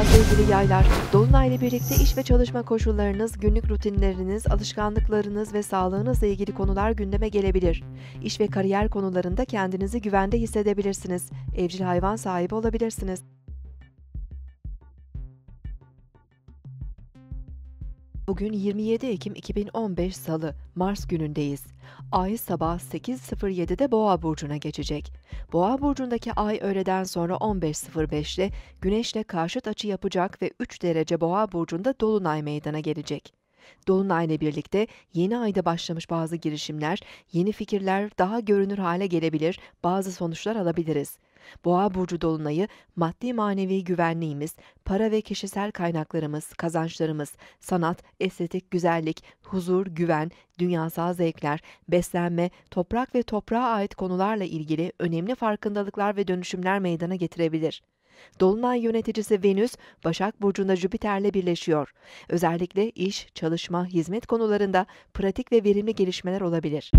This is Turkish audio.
Merhaba sevgili yaylar. Dolunay ile birlikte iş ve çalışma koşullarınız, günlük rutinleriniz, alışkanlıklarınız ve sağlığınızla ilgili konular gündeme gelebilir. İş ve kariyer konularında kendinizi güvende hissedebilirsiniz. Evcil hayvan sahibi olabilirsiniz. Bugün 27 Ekim 2015 Salı, Mars günündeyiz. Ay sabah 8.07'de Boğa burcuna geçecek. Boğa burcundaki ay öğleden sonra 15.05'te Güneşle karşıt açı yapacak ve 3 derece Boğa burcunda dolunay meydana gelecek. Dolunay ile birlikte yeni ayda başlamış bazı girişimler, yeni fikirler daha görünür hale gelebilir, bazı sonuçlar alabiliriz. Boğa burcu dolunayı maddi manevi güvenliğimiz, para ve kişisel kaynaklarımız, kazançlarımız, sanat, estetik, güzellik, huzur, güven, dünyasal zevkler, beslenme, toprak ve toprağa ait konularla ilgili önemli farkındalıklar ve dönüşümler meydana getirebilir. Dolunay yöneticisi Venüs, Başak Burcu'nda Jüpiter'le birleşiyor. Özellikle iş, çalışma, hizmet konularında pratik ve verimli gelişmeler olabilir.